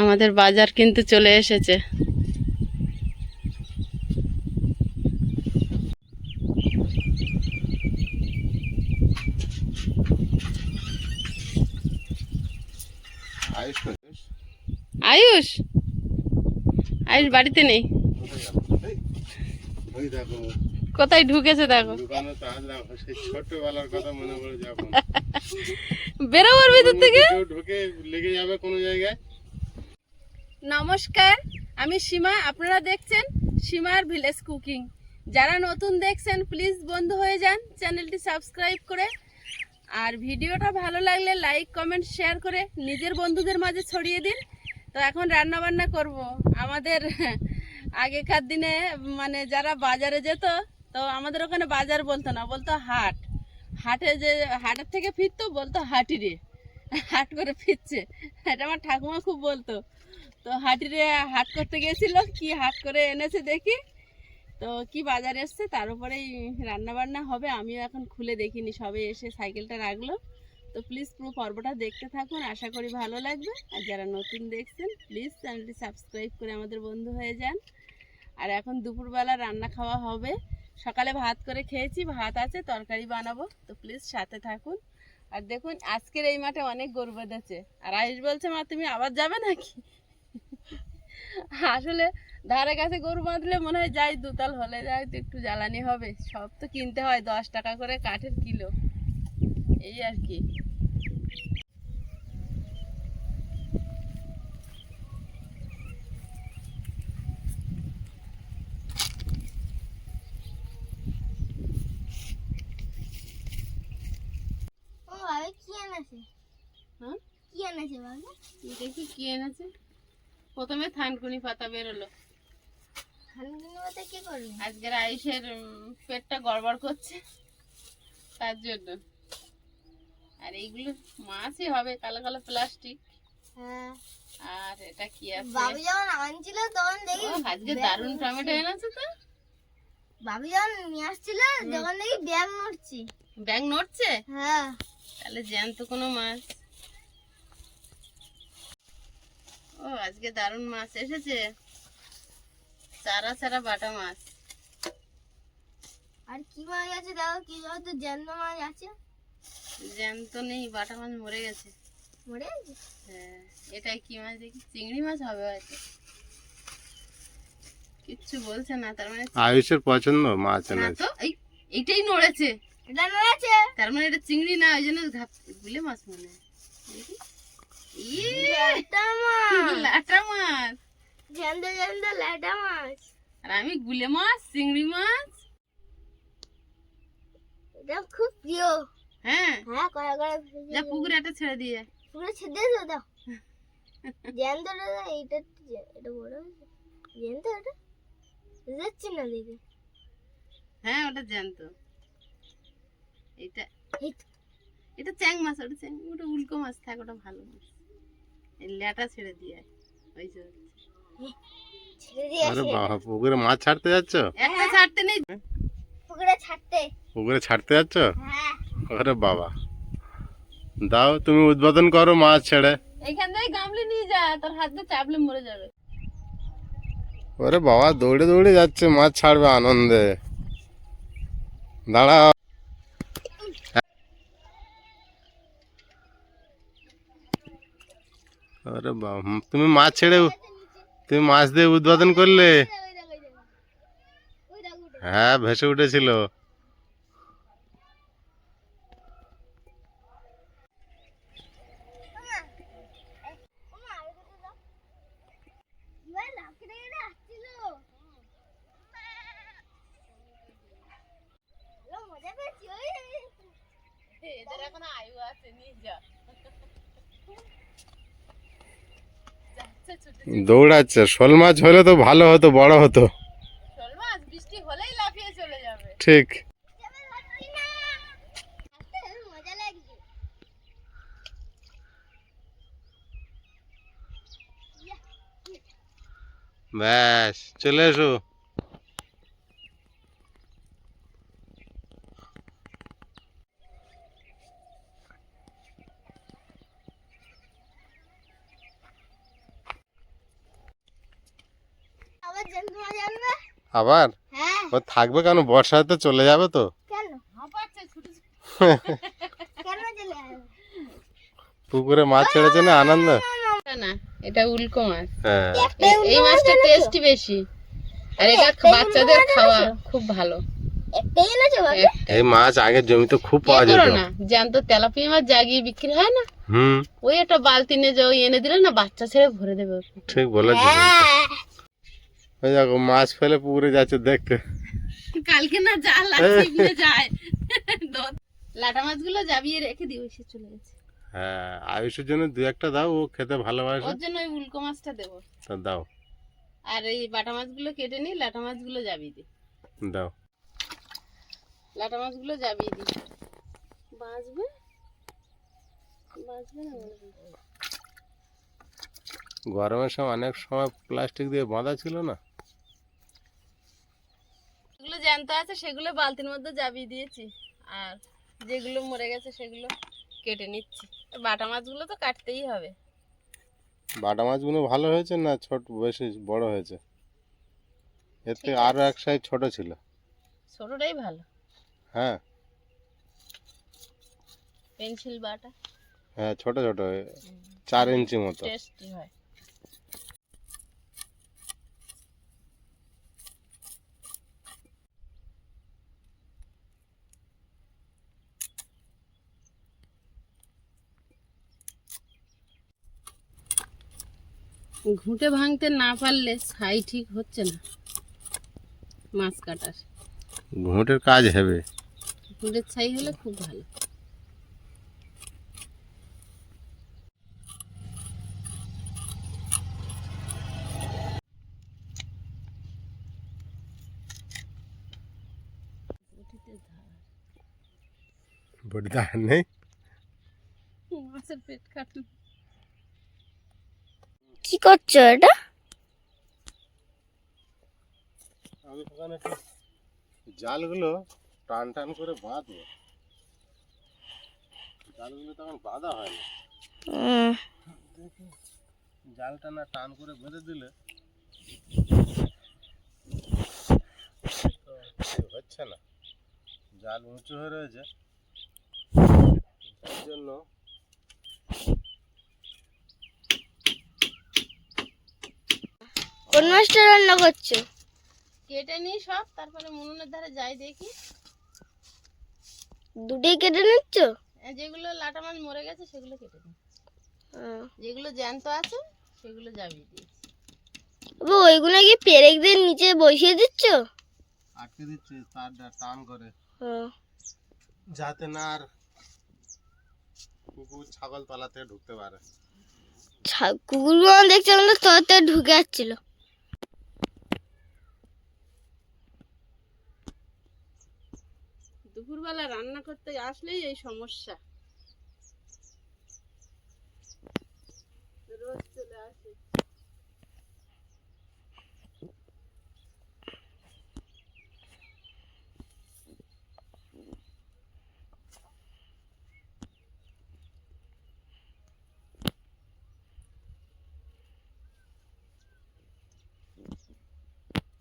আমাদের বাজার কিন্তু চলে এসেছে। আয়ুষ আয়ুষ? বাড়িতে নেই। কোথায় ঢুকেছে দেখো। ছোটবেলার কথা মনে পড়ে বেরোবার ভিতর থেকে? ঢুকে লেগে যাবে কোনো জায়গায়। নমস্কার, আমি সীমা। আপনারা দেখছেন সীমার ভিলেজ কুকিং। যারা নতুন দেখছেন, প্লিজ বন্ধু হয়ে যান, চ্যানেলটি সাবস্ক্রাইব করে। আর ভিডিওটা ভালো লাগলে লাইক, কমেন্ট, শেয়ার করে নিজের বন্ধুদের মাঝে ছড়িয়ে দিন। তো এখন রান্না বান্না করব। আমাদের আগেকার দিনে মানে যারা বাজারে যেত, তো আমাদের ওখানে বাজার বলতো না, বলতো হাট। হাটে যে, হাটের থেকে ফিরতো, বলতো হাটি রে হাট করে ফিরছে। এটা আমার ঠাকুমা খুব বলতো। তো হাটিরে হাট করতে গেছিল, কি হাট করে এনেছে দেখি। তো কি বাজার এসছে, তার উপরেই রান্না বান্না হবে, আমিও এখন খুলে দেখিনি, সবে এসে সাইকেলটা রাখল। তো প্লিজ পুরো পর্বটা দেখতে থাকুন, আশা করি ভালো লাগবে। আর যারা নতুন দেখছেন প্লিজ চ্যানেলটি সাবস্ক্রাইব করে আমাদের বন্ধু হয়ে যান। আর এখন দুপুরবেলা রান্না খাওয়া হবে। সকালে ভাত করে খেয়েছি, ভাত আছে, তরকারি বানাবো। তো প্লিজ সাথে থাকুন। আর দেখুন, আজকের এই মাঠে অনেক গরু বেঁধেছে। আর আয়ুষ বলছে, মা, তুমি আবার যাবে নাকি? আসলে ধারে কাছে গরু বাঁধলে মনে হয় যাই দুতাল হলে যাই তো একটু জ্বালানি হবে। সব তো কিনতে হয় দশ টাকা করে কাঠের কিলো। এই আর কি। কি এনেছে? হ্যাঁ? কি এনেছে বাবা দেখি কি এনেছে? প্রথমে থানকুনি পাতা বেরোলো। থানকুনি পাতা কি করবে? আজকের আয়ুষের পেটটা গড়বড় করছে তার জন্য। আর এইগুলো মাছই হবে কালো কালো প্লাস্টিক। হ্যাঁ। আর এটা কি আছে? বাবু যখন আনছিল তখন দেখি আজকে দারুণ টমেটো এনেছে তো। বাবু যখন নিয়ে আসছিল যখন দেখি ব্যাগ নড়ছে। ব্যাগ নড়ছে? হ্যাঁ। তাহলে জ্যান্ত কোনো মাছ। ও আজকে দারুণ মাছ এসেছে। চারা চারা বাটা মাছ। আর কি মাছ আছে দেখো কি হয়তো জ্যান্ত মাছ আছে? জ্যান্ত নেই বাটা মাছ মরে গেছে। মরে গেছে? হ্যাঁ এটাই কি মাছ দেখি? চিংড়ি মাছ হবে হয়তো। কিচ্ছু বলছে না তার মানে আয়ুষের পছন্দ মাছ না তো এই এইটাই নড়েছে। এটা নড়েছে? তার মানে এটা চিংড়ি না ওই জন্য গুলে মাছ মনে হয়। দেখি। আর আমি গুলে মাছ চিংড়ি মাছ। এটা খুব প্রিয়। হ্যাঁ। হ্যাঁ কয়া যা পুকুরে একটা ছেড়ে দিয়ে পুরো ছেদে দিয়েছ দাও জ্যান্তটা এইটা এটা বড় জ্যান্ত এটা? যাচ্ছে না দেখে। হ্যাঁ ওটা জ্যান্ত। এটা এটা চ্যাং মাছ ওটা চ্যাং ওটা উল্কো মাছ থাক ওটা ভালো মাছ। ল্যাটা ছেড়ে দিয়ে ওই যে আরে বাবা পুকুরে মাছ ছাড়তে যাচ্ছ? একটা ছাড়তে নেই। পুকুরে ছাড়তে। পুকুরে ছাড়তে যাচ্ছ? হ্যাঁ। আরে বাবা। দাও তুমি উদ্বোধন করো মাছ ছেড়ে। এইখান থেকে গামলি নিয়ে যা তোর হাত চাপলে মরে যাবে। ওরে বাবা দৌড়ে দৌড়ে যাচ্ছে মাছ ছাড়বে আনন্দে। দাঁড়াও। আরে বাবা, তুমি মাছ ছেড়ে তুমি মাছ দিয়ে উদ্বোধন করলে। হ্যাঁ ভেসে উঠেছিল। এদের এখন আয়ু আছে ছুটে দৌড়াচ্ছে। শোল মাছ হলে তো ভালো হতো বড় হতো। ঠিক। ব্যাস চলে এসো জ্যান্ত মাছ আনবে আবার হ্যাঁ ও থাকবে কেন বর্ষায় তো চলে যাবে তো পুকুরে মাছ ছেড়েছে না আনন্দ না, এটা উল্কো মাছ হ্যাঁ এই মাছটা টেস্টি বেশি আর এটা বাচ্চাদের খাওয়া খুব ভালো এই মাছ আগের জমিতে খুব ইয়ে পাওয়া যেত না জ্যান্ত তেলাপিয়া মাছ জাগিয়ে বিক্রি হয় না হুম ওই একটা বালতি নিয়ে যাও এনে দিলে না বাচ্চা ছেড়ে ভরে দেবে ঠিক বলেছিস হ্যাঁ ওই দেখো মাছ ফেলে পুকুরে যাচ্ছে দেখতে। কালকে না জাল লাগছে যায়। লাটা মাছগুলো জাবিয়ে রেখে দিও সে চলে গেছে। হ্যাঁ আয়ুষের জন্য দু একটা দাও ও খেতে ভালোবাসে। ওর জন্য ওই উল্কো মাছটা দেবো। তা দাও। আর এই বাটা মাছগুলো কেটে নিই লাটা মাছগুলো জাবিয়ে দিই। দাও। লাটা মাছগুলো জাবিয়ে দিই। বাঁচবে? বাঁচবে না। গরমের সময় অনেক সময় প্লাস্টিক দিয়ে বাঁধা ছিল না? যেগুলো জ্যান্ত আছে সেগুলো বালতির মধ্যে জাবিয়ে দিয়েছি। আর যেগুলো মরে গেছে সেগুলো কেটে নিচ্ছি। বাটা মাছগুলো তো কাটতেই হবে। বাটা মাছগুলো ভালো হয়েছে না ছোট বেশি বড় হয়েছে? এর থেকে আরও এক সাইজ ছোট ছিল। ছোটটাই ভালো। হ্যাঁ। পেন্সিল বাটা। হ্যাঁ ছোট ছোট চার ইঞ্চি মতো। টেস্টি হয়। ঘুঁটে ভাঙতে না পারলে ছাই ঠিক হচ্ছে না। মাছ কাটার। ঘুঁটের কাজ হবে। ঘুঁটের ছাই হলে খুব ভালো। বড়িদা নেই। মাছের পেট কাটলো। কি করছ এটা? আমি ওখানে জালগুলো টান টান করে বাঁধবো। জালগুলো তখন বাঁধা হয় না। জালটা না টান করে বেঁধে দিলে হচ্ছে না। জাল উঁচু হয়ে রয়েছে। যার জন্য কোন মাছটা রান্না করছ? কেটে নিই সব তারপরে মুনুনের ধারে যাই দেখি। দুটোই কেটে নিচ্ছ? যেগুলো লাটা মাছ মরে গেছে সেগুলো কেটে নিই। যেগুলো জ্যান্ত আছে সেগুলো দিয়েছি বাবা ওইগুলো কি পেরেক দিয়ে নিচে বসিয়ে দিচ্ছ? আটকে দিচ্ছে তারটা টান করে। হুম। যাতে না আর কুকুর ছাগল থেকে ঢুকতে পারে। ছা- কুকুরগুলো দেখছি আমাদের তোতে ঢুকে যাচ্ছিল। দুপুরবেলা রান্না করতে আসলেই এই সমস্যা।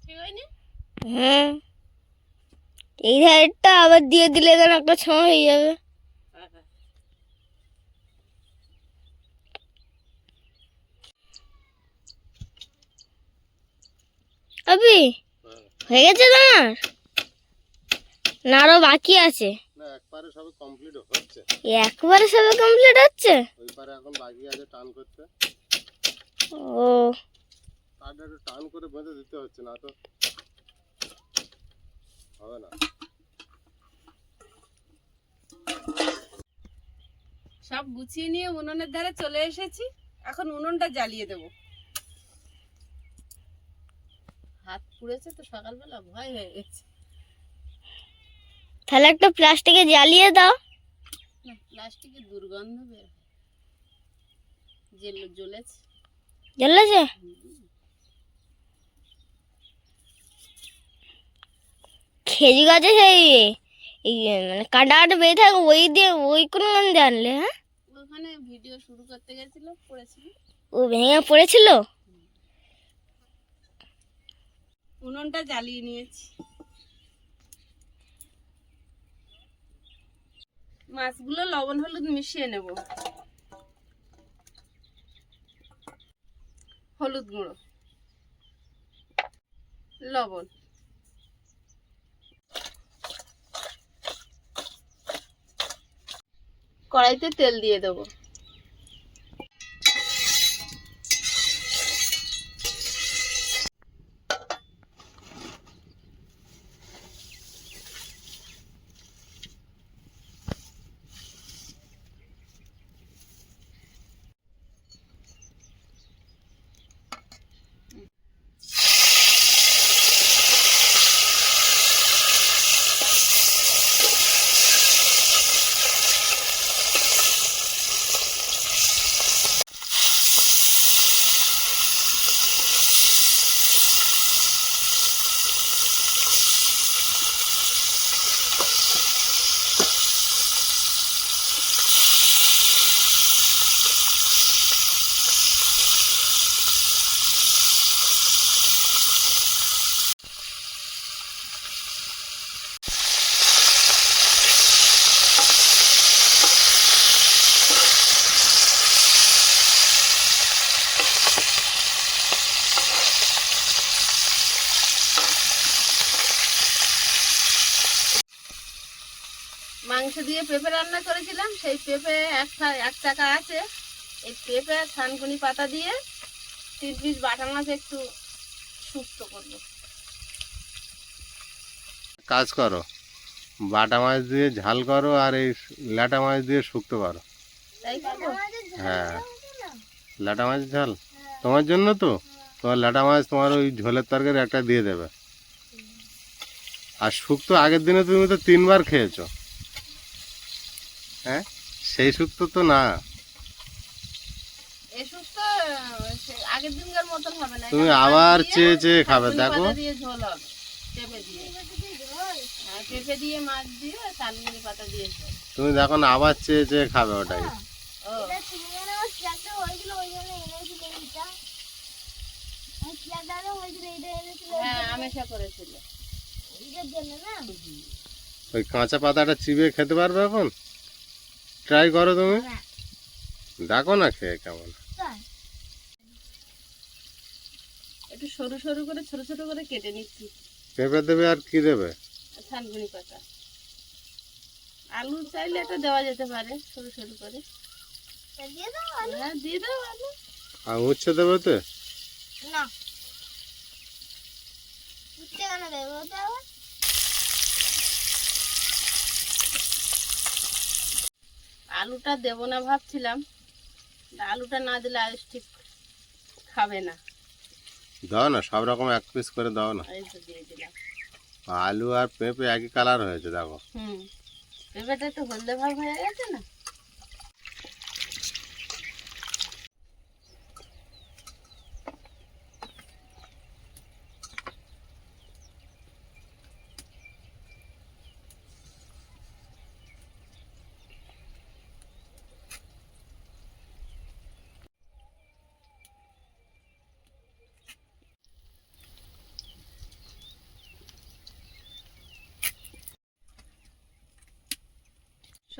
ঠিক হয়নি? হুম এই ধারটা আবার দিয়ে দিলে কেন একটা সময় হয়ে যাবে। আবি হয়ে গেছে তোমার? না আরও বাকি আছে। না একবারে সবে কমপ্লিট হচ্ছে। একবারে সবে কমপ্লিট হচ্ছে? ওই পারে এখন বাকি আছে টান করতে। ও। তারটা টান করে বেঁধে দিতে হচ্ছে না তো। হবে না। সব গুছিয়ে নিয়ে উনুনের ধারে চলে এসেছি। এখন উনুনটা জ্বালিয়ে দেব। হাত পুড়েছে তো সকালবেলা ভয় হয়ে গেছে। তাহলে একটা প্লাস্টিকে জ্বালিয়ে দাও। না প্লাস্টিকে দুর্গন্ধ বের হয়। যে জ্বলেছে। জ্বলেছে? খেজু গাছে সেই এই মানে কাটা কাটা বেঁধে থাকে ওই দিয়ে ওই কোনো গান জানলে হ্যাঁ? ওখানে ভিডিও শুরু করতে গেছিল পড়েছিল। ও ভেঙে পড়েছিল? উনুনটা জ্বালিয়ে নিয়েছি। মাছগুলো লবণ হলুদ মিশিয়ে নেব। হলুদ গুঁড়ো। লবণ। কড়াইতে তেল দিয়ে দেবো। মাংস দিয়ে পেঁপে রান্না করেছিলাম সেই পেঁপে এক এক টাকা আছে। এই পেঁপে আর থানকুনি পাতা দিয়ে তিন পিস বাটা মাছ একটু শুক্তো করব। কাজ করো। বাটা মাছ দিয়ে ঝাল করো আর এই ল্যাটা মাছ দিয়ে শুক্তো করো। তাই হ্যাঁ। ল্যাটা মাছ ঝাল? তোমার জন্য তো? তোমার ল্যাটা মাছ তোমার ওই ঝোলের তরকারি একটা দিয়ে দেবে। আর শুক্তো আগের দিনে তুমি তো তিনবার খেয়েছো। হ্যাঁ? সেই শুক্তো তো না। তুমি আবার চেয়ে চেয়ে খাবে দেখো। হ্যাঁ তুমি দেখো না আবার চেয়ে চেয়ে খাবে ওটাই। ও। এটা চিংড়ি মাছ ফ্ল্যাগটা হয়েছিল ওই জন্য এনেছিল এইটা আমি ফ্ল্যাগটা হয়েছিল এইটা এনেছিল। হ্যাঁ আমেশা করেছিল। এইটার জন্য না? ওই কাঁচা পাতাটা চিবিয়ে খেতে পারবে এখন? ট্রাই করো তুমি? দেখো না খেয়ে কেমন। একটু সরু সরু করে ছোট ছোট করে কেটে নিচ্ছি। পেঁপে দেবে আর কি দেবে? থানকুনি পাতা। আলু চাইলে এটা দেওয়া যেতে পারে সরু সরু করে। দিয়ে দাও হ্যাঁ দিয়ে দাও আলু। আর উচ্ছে দেবে তো? না। উঠতে কেন দেবো ওটা আবার আলুটা দেব না ভাবছিলাম। আলুটা না দিলে আয়ুষ ঠিক খাবে না। দাও না সব রকম এক পিস করে দাও না। দিয়ে দিলাম। আলু আর পেঁপে একই কালার হয়েছে দেখো। হুম পেঁপেটা একটু হলদে ভাব হয়ে গেছে না?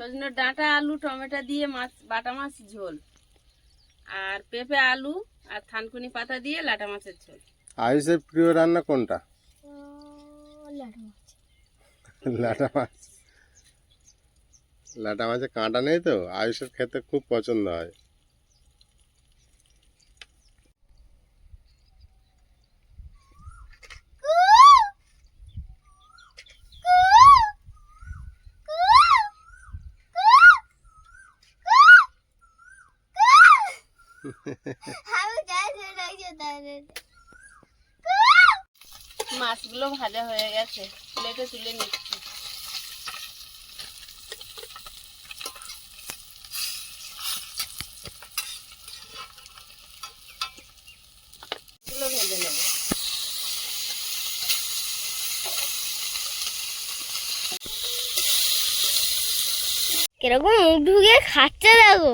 সজনের ডাঁটা আলু টমেটো দিয়ে মাছ বাটা মাছ ঝোল। আর পেঁপে আলু আর থানকুনি পাতা দিয়ে লাটা মাছের ঝোল। আয়ুষের প্রিয় রান্না কোনটা? ও মাছ। লাটা মাছ। লাটা মাছে কাঁটা নেই তো? আয়ুষের খেতে খুব পছন্দ হয় আমি গাছ রাখছি তাহলে মাছগুলো ভাজা হয়ে গেছে। প্লেটে তুলে নিচ্ছি। কীরকম মুখ ঢুকে খাচ্ছে দেখো।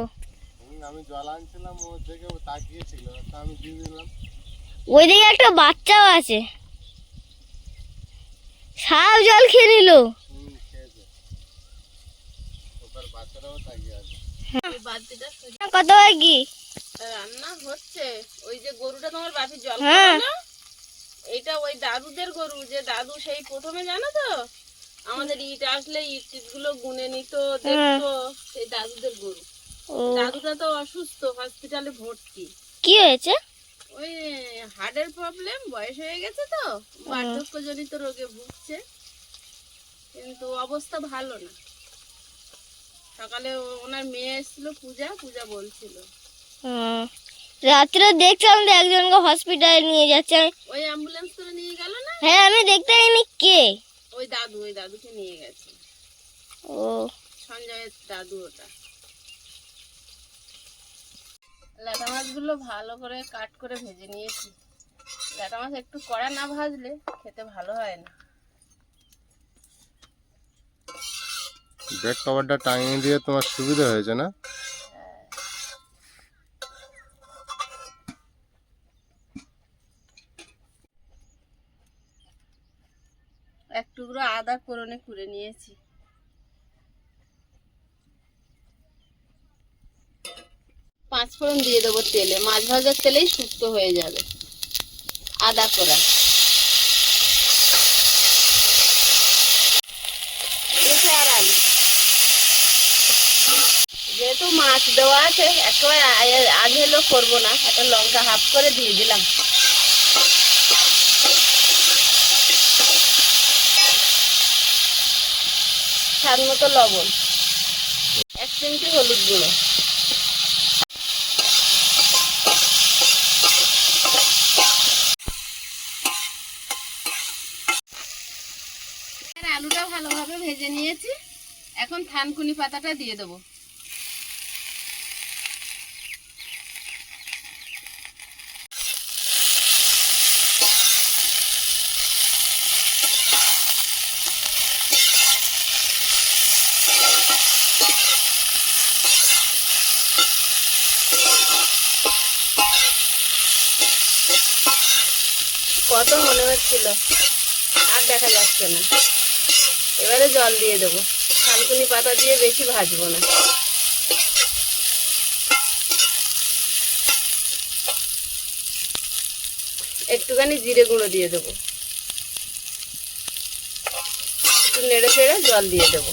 আমি জল আনছিলাম ও দেখে ও তাকিয়েছিল। তা আমি দিয়ে দিলাম। ওইদিকে একটা বাচ্চাও আছে। সাপ জল খেয়ে নিল। বাচ্চারাও তাকিয়ে আছে। এই বালতিটা সোজা কত কি? রান্না হচ্ছে। ওই যে গরুটা তোমার বাপি জল হ্যাঁ। এইটা ওই দাদুদের গরু যে দাদু সেই প্রথমে জানো তো? আমাদের ইট আসলে ইটগুলো গুনে নিত দেখতো সেই দাদুদের গরু। দাদুটা তো অসুস্থ হসপিটালে ভর্তি। কি হয়েছে? ওই হার্টের প্রবলেম বয়স হয়ে গেছে তো বার্ধক্যজনিত রোগে ভুগছে। কিন্তু অবস্থা ভালো না। সকালে ওনার মেয়ে এসেছিল পূজা পূজা বলছিল। রাত্রে দেখছিলাম তো একজনকে হসপিটালে নিয়ে যাচ্ছে। ওই অ্যাম্বুলেন্স করে নিয়ে গেল না? হ্যাঁ আমি দেখতে পাইনি কে? ওই দাদু ওই দাদুকে নিয়ে গেছে। ও। সঞ্জয়ের দাদু ওটা। ল্যাটা মাছগুলো ভালো করে কাট করে ভেজে নিয়েছি। ল্যাটা মাছ একটু কড়া না ভাজলে খেতে ভালো হয় না। ব্যাক কভারটা টাঙিয়ে দিয়ে তোমার সুবিধা হয়েছে না? এক টুকরো আদা কোরনে কুড়ে নিয়েছি। পাঁচ ফোড়ন দিয়ে দেবো তেলে। মাছ ভাজার তেলেই শুক্তো হয়ে যাবে। আদা কোরা যেহেতু মাছ দেওয়া আছে, একেবারে আ- আধে করব না, একটা লঙ্কা হাফ করে দিয়ে দিলাম। স্বাদ মতো লবণ। এক চিমটি হলুদ গুঁড়ো আর আলুটা ভালোভাবে ভেজে নিয়েছি এখন থানকুনি পাতাটা দিয়ে দেবো। কত মনে হচ্ছিল? আর দেখা যাচ্ছে না। এবারে জল দিয়ে দেবো। থানকুনি পাতা দিয়ে বেশি ভাজবো না। একটুখানি জিরে গুঁড়ো দিয়ে দেবো। একটু নেড়ে ফেড়ে জল দিয়ে দেবো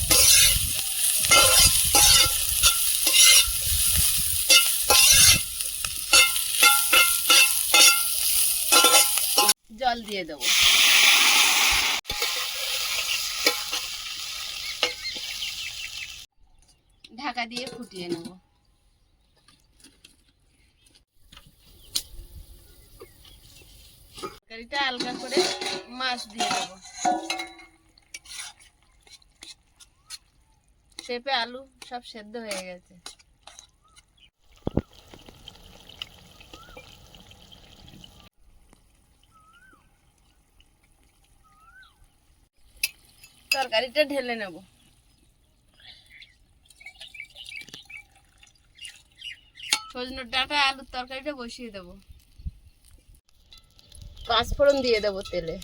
জল দিয়ে দেবো ঢাকা দিয়ে ফুটিয়ে নেব। তরকারিটা হালকা করে মাছ দিয়ে দেবো। পেঁপে, আলু সব সেদ্ধ হয়ে গেছে। তরকারিটা ঢেলে নেব। সজনের ডাটা, আলুর তরকারিটা বসিয়ে দেবো। পাঁচ ফোড়ন দিয়ে দেবো তেলে।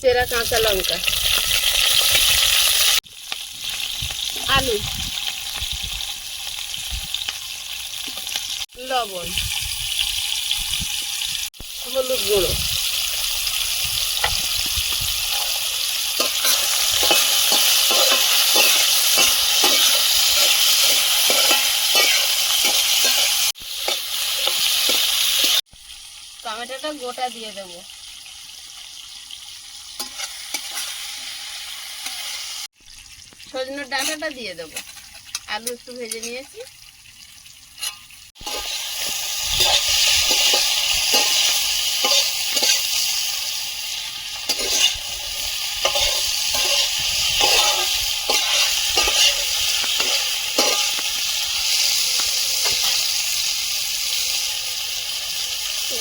চেরা কাঁচা লঙ্কা। আলু। লবণ। হলুদ গুঁড়ো। টমেটোটা গোটা দিয়ে দেব। সজনের ডাঁটাটা দিয়ে দেব। আলু একটু ভেজে নিয়েছি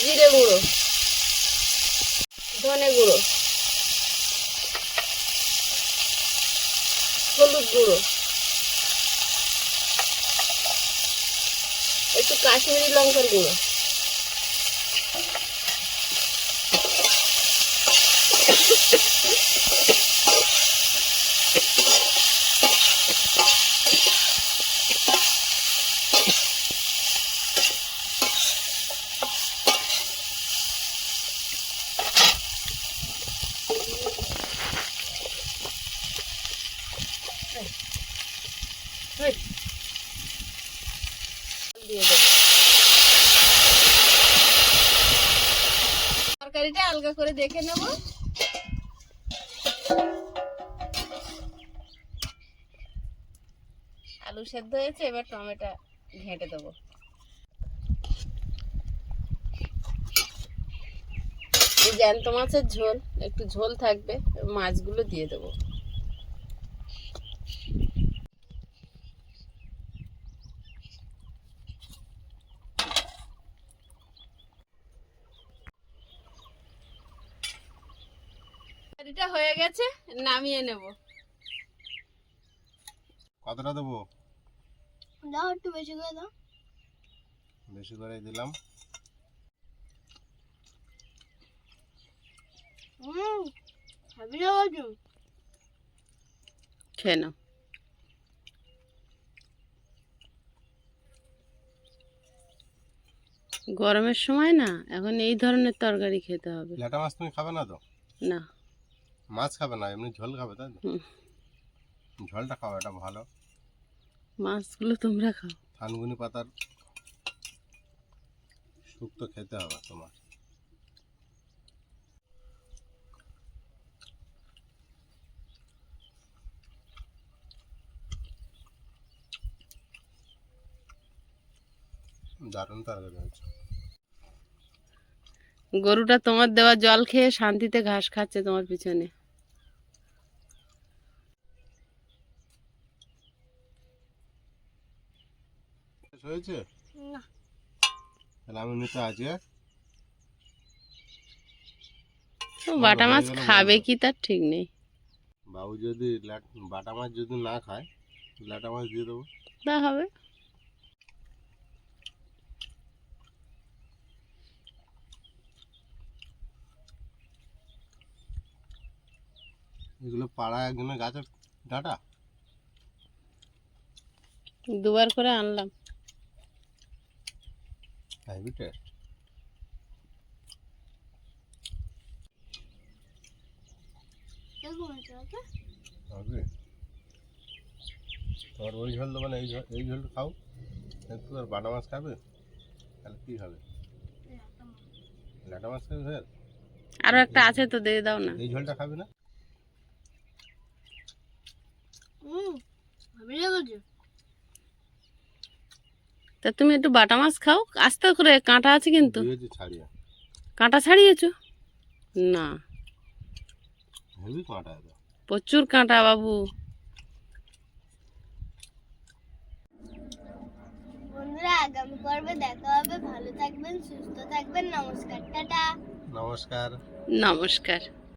জিরে গুঁড়ো ধনে গুঁড়ো হলুদ গুঁড়ো। একটু কাশ্মীরি লঙ্কার গুঁড়ো দিয়ে দেবো তরকারিটা আলগা করে দেখে নেব আলু সেদ্ধ হয়েছে, এবার টমেটো ঘেঁটে দেবো। জ্যান্ত মাছের ঝোল, একটু ঝোল থাকবে, মাছগুলো দিয়ে দেবো। হয়ে গেছে, নামিয়ে নেব। কতটা দেবো? দাও একটু বেশি করে দাও। বেশি করে দিলাম। হুম খাবি না খেয়ে নাও। গরমের সময় না এখন এই ধরনের তরকারি খেতে হবে। ল্যাটা মাছ তুমি খাবে না তো? না। মাছ খাবে না এমনি ঝোল খাবে তাই তো? ঝোলটা খাও এটা ভালো। মাছগুলো তোমরা খাও। থানগুনি পাতার শুক্তো খেতে হবে তোমার। দারুণ তরকারি হয়েছে। গরুটা তোমার দেওয়া জল খেয়ে শান্তিতে ঘাস খাচ্ছে তোমার পিছনে। শেষ হয়েছে? না। তাহলে আমি নিতে আছি হ্যাঁ? বাটা মাছ খাবে কি তার ঠিক নেই। বাবু যদি ল্যাট- বাটা মাছ যদি না খায় ল্যাটা মাছ দিয়ে দেবো। তা হবে। এগুলো পাড়ায় একজনের গাছের ডাঁটা? দুবার করে আনলাম। হেভি টেস্ট হবে। তোমার ওই ঝোল দেবো না এই ঝোল এই ঝোলটা খাও। একটু আর বাটা মাছ খাবে? তাহলে কী খাবে ল্যাটা মাছ। খাবে আরও একটা আছে তো দিয়ে দাও না। এই ঝোলটা খাবে না? হুম না বলছো তা তুমি একটু বাটা মাছ খাও আস্তে করে কাঁটা আছে কিন্তু। কাঁটা ছাড়িয়েছো? না। প্রচুর কাঁটা বাবু। বন্ধুরা আগামী পর্বে দেখা হবে। ভালো থাকবেন সুস্থ থাকবেন। নমস্কার টাটা। নমস্কার। নমস্কার।